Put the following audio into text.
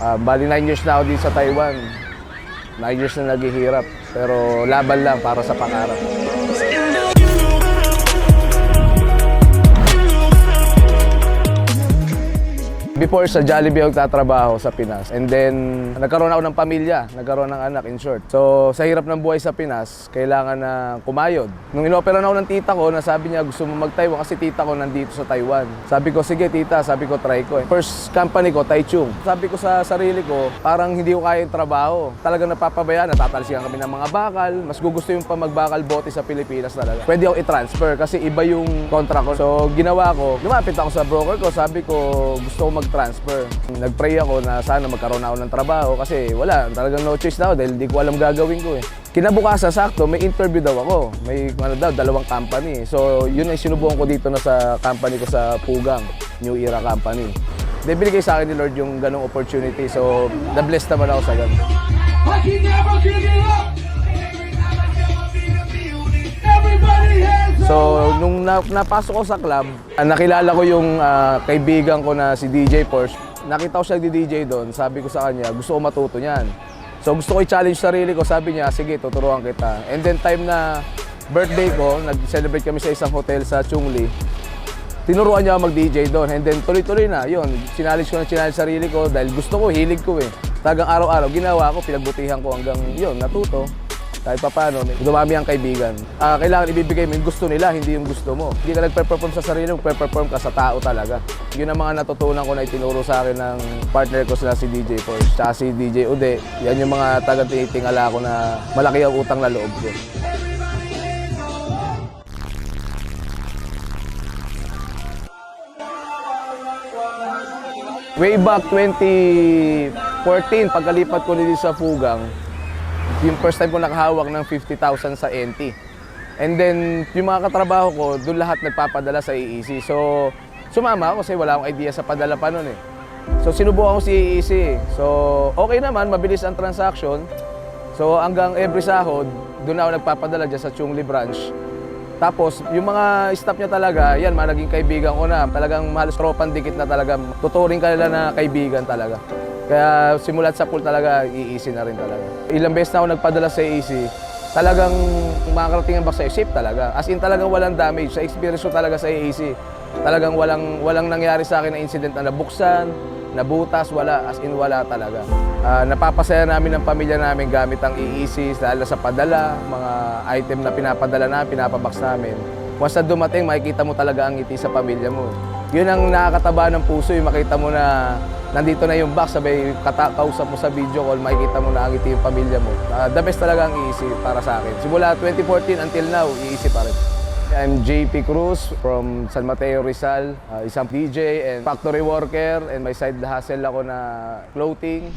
Ah, bali 9 years na ako dito sa Taiwan. 9 years na naghihirap. Pero laban lang para sa pangarap. Before sa Jollibee ako tatrabaho sa Pinas. And then, nagkaroon ako ng pamilya, nagkaroon ng anak in short. So, sa hirap ng buhay sa Pinas, kailangan na kumayod. Nung inopera na ako ng tita ko, na sabi niya gusto mo mag-Taiwan kasi tita ko nandito sa Taiwan. Sabi ko, sige tita, sabi ko, try ko. First company ko, Taichung. Sabi ko sa sarili ko, parang hindi ko kaya yung trabaho. Talagang napapabayaan, natatalsikan kami ng mga bakal. Mas gugusto yung pa magbakal bote sa Pilipinas talaga. Pwede ako i-transfer kasi iba yung contract ko. So, ginawa ko, lumapit ako sa broker ko, sabi ko, gusto ko mag-transfer. Nag-pray ako na sana magkaroon ako ng trabaho kasi wala, talagang no choice na ako dahil di ko alam gagawin ko eh. Kinabukasan, sakto, may interview daw ako. May ano daw, dalawang company. So, yun ay sinubukan ko dito na sa company ko sa Pugang, New Era Company. Then, binigay sa akin ni Lord yung ganong opportunity. So, na-bless naman ako sa ganun. So, na, napasok ko sa club, ah, nakilala ko yung ah, kaibigan ko na si DJ Porsche. Nakita ko siya nagdi-DJ doon. Sabi ko sa kanya, gusto ko matuto niyan. So, gusto ko i-challenge sarili ko. Sabi niya, sige, tuturuan kita. And then time na birthday ko, nag-celebrate kami sa isang hotel sa Chungli. Tinuruan niya ako mag-DJ doon. And then tuloy-tuloy na, yun. Challenge ko na challenge sarili ko dahil gusto ko, hilig ko eh. Tagang araw-araw, ginawa ko, pinagbutihan ko hanggang yun, natuto kahit pa paano, dumami ang kaibigan. Ah, kailangan ibibigay mo yung gusto nila, hindi yung gusto mo. Hindi ka nagpe-perform sa sarili mo, perform ka sa tao talaga. Yun ang mga natutunan ko na itinuro sa akin ng partner ko sila si DJ Force, tsaka si DJ Ude. Yan yung mga taga tinitingala ko na malaki ang utang na loob ko. Way back 2014, pagkalipat ko dito sa Fugang, yung first time ko nakahawak ng 50,000 sa NT. And then, yung mga katrabaho ko, doon lahat nagpapadala sa EEC. So, sumama ako kasi wala akong idea sa padala pa noon eh. So, sinubukan ko si EEC. So, okay naman, mabilis ang transaction. So, hanggang every sahod, doon ako nagpapadala dyan sa Chungli branch. Tapos, yung mga staff niya talaga, yan, mga naging kaibigan ko na. Talagang halos tropang dikit na talaga. Tuturing ka nila na kaibigan talaga. Kaya simulat sa pool talaga, iisi na rin talaga. Ilang beses na ako nagpadala sa EEC, talagang makakarating ang back sa'yo, safe talaga. As in talagang walang damage. Sa experience ko talaga sa EEC, talagang walang, walang nangyari sa akin na incident na nabuksan, nabutas, wala. As in wala talaga. Ah, napapasaya namin ng pamilya namin gamit ang EEC, lalo sa padala, mga item na pinapadala na, pinapabox namin. Once na dumating, makikita mo talaga ang ngiti sa pamilya mo. Yun ang nakakataba ng puso, yung makita mo na nandito na yung box, sabay kausap mo sa video call, makikita mo na ang ngiti yung pamilya mo. Ah, the best talaga ang EEC para sa akin. Simula 2014 until now, EEC pa rin. I'm JP Cruz from San Mateo Rizal, uh, isang DJ and factory worker and may side hustle ako na clothing.